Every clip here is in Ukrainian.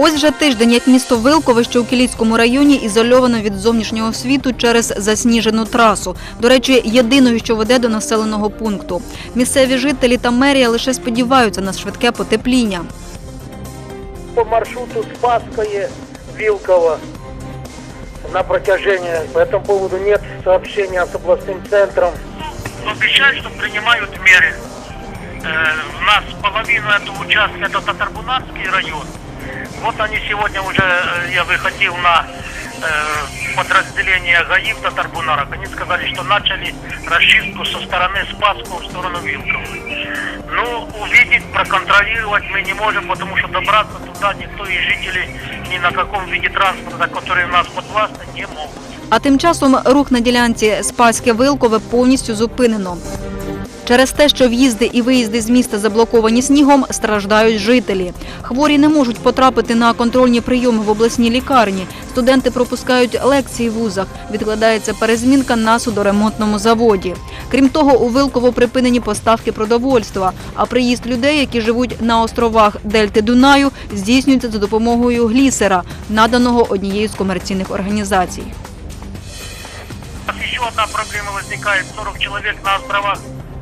Ось вже тиждень, як місто Вилкове, що у Кіліцькому районі, ізольовано від зовнішнього світу через засніжену трасу. До речі, єдиною, що веде до населеного пункту. Місцеві жителі та мерія лише сподіваються на швидке потепління. по маршруту Спасское, Вилково на протяжении. По этому поводу нет сообщения с областным центром. обещают, что принимают меры. Э, у нас половину этого участка это Татарбунарский район. Вот они сегодня уже, э, я выходил на э, подразделение ГАИ в Татарбунарах, они сказали, что начали расчистку со стороны Спасского в сторону Вилкова. Ну, увидеть, проконтролировать мы не можем, потому что добраться туда никто из жителей ни на каком виде транспорта, который у нас подвластны, не могут. А тим часом рух на ділянці Спаське-Вилкове повністю зупинено. Через те, що в'їзди і виїзди з міста заблоковані снігом, страждають жителі. Хворі не можуть потрапити на контрольні прийоми в обласній лікарні. Студенти пропускають лекції в вузах. Відкладається перезмінка на судоремонтному заводі. Крім того, у Вилково припинені поставки продовольства. А приїзд людей, які живуть на островах Дельти Дунаю, здійснюється за допомогою глісера, наданого однією з комерційних організацій. Еще одна проблема возникает. 40 человек на островах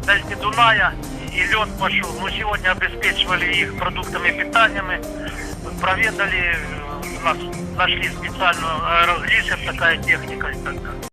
Дельты Дуная и лед пошел. Ну, сегодня обеспечивали их продуктами питаниями. Проведали, э, у нас нашли специальную аэроглишер, такая техника. и так далее.